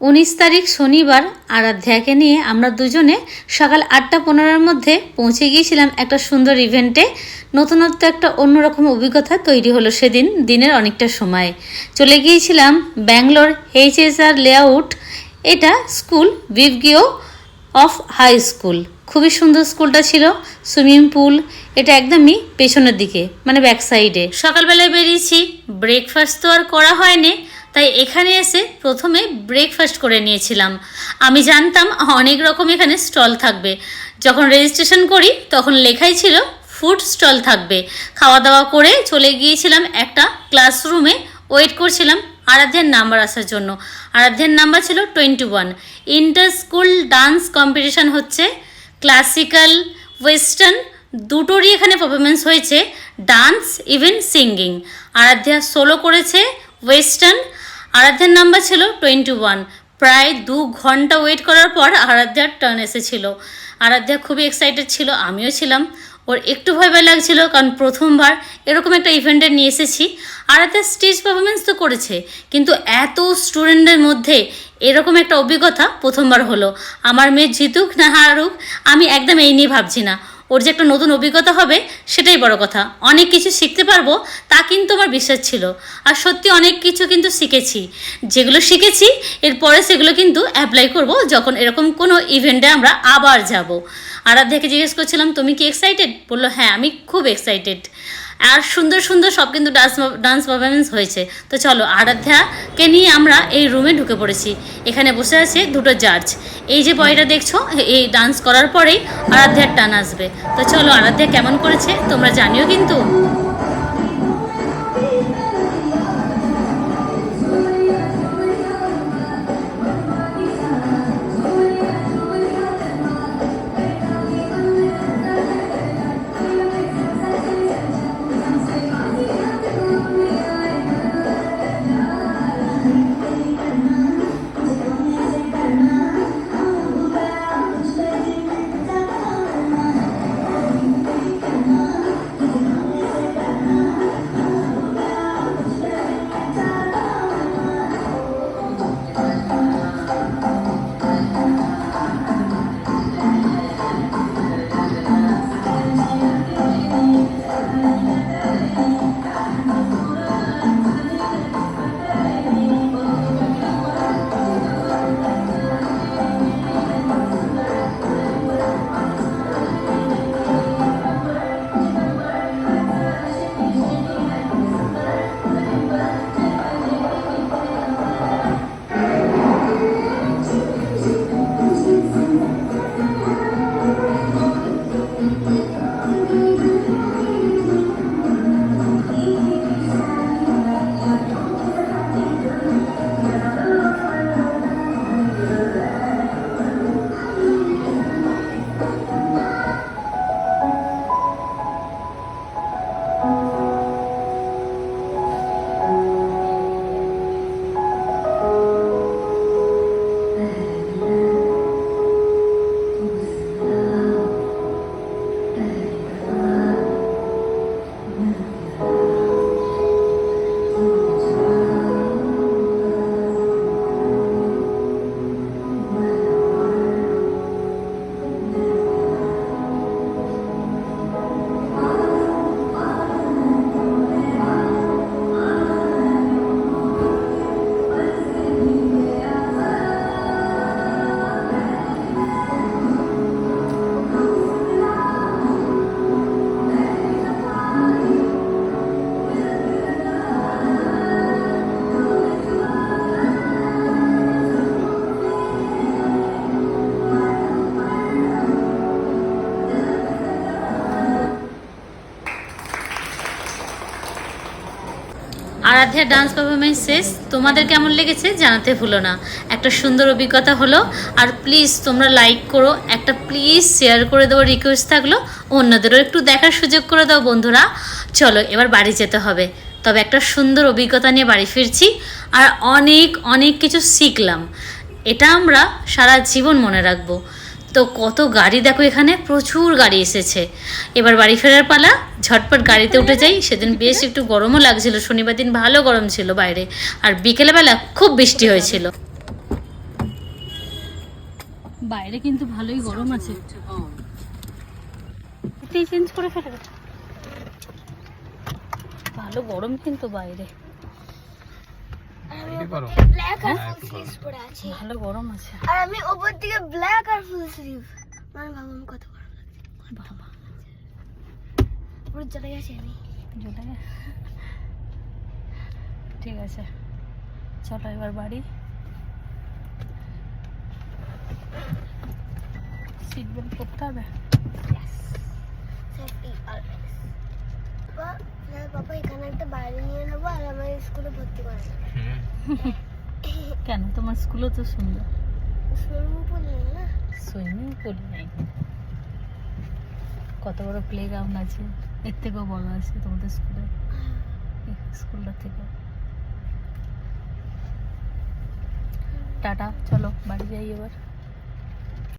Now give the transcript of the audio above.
উনিশ তারিখ শনিবার আরাধ্যাকে নিয়ে আমরা দুজনে সকাল আটটা পনেরোর মধ্যে পৌঁছে গিয়েছিলাম একটা সুন্দর ইভেন্টে নতুনত্ব একটা অন্যরকম অভিজ্ঞতা তৈরি হলো সেদিন, দিনের অনেকটা সময়। চলে গিয়েছিলাম ব্যাঙ্গালোর এইচএসআর লেআউট এটা স্কুল বিভগিও অফ হাই স্কুল খুবই সুন্দর স্কুলটা ছিল, সুইমিং পুল, এটা একদমই পেছনের দিকে মানে ব্যাক সাইডে সকালবেলায় বেরিয়েছি ব্রেকফাস্ট তো আর করা হয়নি তাই এখানে এসে প্রথমে ব্রেকফাস্ট করে নিয়েছিলাম। আমি জানতাম অনেক রকম এখানে স্টল থাকবে। যখন রেজিস্ট্রেশন করি, তখন লেখাই ছিল ফুড স্টল থাকবে। খাওয়া দাওয়া করে চলে গিয়েছিলাম একটা ক্লাসরুমে ওয়েট করছিলাম আরাধ্যের নাম্বার আসার জন্য। আরাধ্যের নাম্বার ছিল twenty one inter school dance competition হচ্ছে। ক্লাসিক্যাল ওয়েস্টার্ন দুটোরই এখানে পারফরমেন্স হয়েছে। Dance even singing Aradhya solo করেছে। ওয়েস্টার্ন আরাধ্যার নাম্বার ছিল টোয়েন্টি ওয়ান প্রায় দু ঘণ্টা ওয়েট করার পর আরাধ্যার টার্ন এসেছিল। আরাধ্যা খুবই এক্সাইটেড ছিল, আমিও ছিলাম। ওর একটু ভয় ভয় লাগছিল কারণ প্রথমবার এরকম একটা ইভেন্টে নিয়ে এসেছি। আরাধ্যা স্টেজ পারফরমেন্স তো করেছে, কিন্তু এত স্টুডেন্টদের মধ্যে এরকম একটা অভিজ্ঞতা প্রথমবার হলো। আমার মেয়ে জিতুক না হারুক, আমি একদম এই নিয়ে ভাবছি না। ওর যে একটা নতুন অভিজ্ঞতা হবে, সেটাই বড় কথা। অনেক কিছু শিখতে পারব, তা কিন্তু আমার বিশ্বাস ছিল। আর সত্যি অনেক কিছু কিন্তু শিখেছি। যেগুলো শিখেছি এরপরে সেগুলো কিন্তু অ্যাপ্লাই করব যখন এরকম কোনো ইভেন্টে আমরা আবার যাব। আরাধ্যাকে জিজ্ঞেস করছিলাম, তুমি কি এক্সাইটেড বলল হ্যাঁ আমি খুব এক্সাইটেড আর সুন্দর সুন্দর সব কিন্তু ডান্স ডান্স পারফরমেন্স হয়েছে। তো চলো, আরাধ্যাকে নিয়ে আমরা এই রুমে ঢুকে পড়েছি। এখানে বসে আছে দুটো জার্জ এই যে বয়টা দেখছ, এই ডান্স করার পরেই আরাধ্যার টান আসবে। তো চলো, আরাধ্যা কেমন করেছে তোমরা জানিও কিন্তু। আরাধ্যার ডান্স পারফরমেন্স শেষ। তোমাদের কেমন লেগেছে জানাতে ভুলো না। একটা সুন্দর অভিজ্ঞতা হলো। আর প্লিজ তোমরা লাইক করো। একটা প্লিজ শেয়ার করে দেওয়ার রিকোয়েস্ট থাকল। অন্যদেরও একটু দেখার সুযোগ করে দাও বন্ধুরা। চলো, এবার বাড়ি যেতে হবে। তবে একটা সুন্দর অভিজ্ঞতা নিয়ে বাড়ি ফিরছি। আর অনেক অনেক কিছু শিখলাম। এটা আমরা সারা জীবন মনে রাখব। তো কত গাড়ি দেখো এখানে? প্রচুর গাড়ি এসেছে। এবার বাড়ি ফেরার পালা ঝটপট গাড়িতে উঠে যাই। সেদিন বেশ একটু গরমও লাগছিল শনিবার দিন ভালো গরম ছিল বাইরে। আর বিকেলবেলা খুব বৃষ্টি হয়েছিল। বাইরে কিন্তু ভালোই গরম আছে। চেঞ্জ করে ফেলে ভালো গরম কিন্তু বাইরে। ব্ল্যাক আর হ্যাঁ? ফুল স্লিভস পরে আছি। ভালো গরম আছে। আর আমি ওপর দিকে ব্ল্যাক আর ফুল স্লিভ মানে ভাবলাম কত গরম লাগছে। বাবা। পুরো চলে গেছে আমি জ্বলে গে- ঠিক আছে। চলো এবার বাড়ি। সিট বেল্ট করতে হবে? বাবা এখানে একটা বাড়ি নিয়ে নেব আর আমার স্কুলে ভর্তি করে কেন? তোমার স্কুলও তো সুন্দর। সুইমিং পুল নেই না? সুইমিং পুল নেই। কত বড় প্লে গ্রাউন্ড আছে? এর থেকেও বড় আছে তোমাদের স্কুলে? স্কুলটা থেকে। টাটা চলো বাড়ি যাই এবার।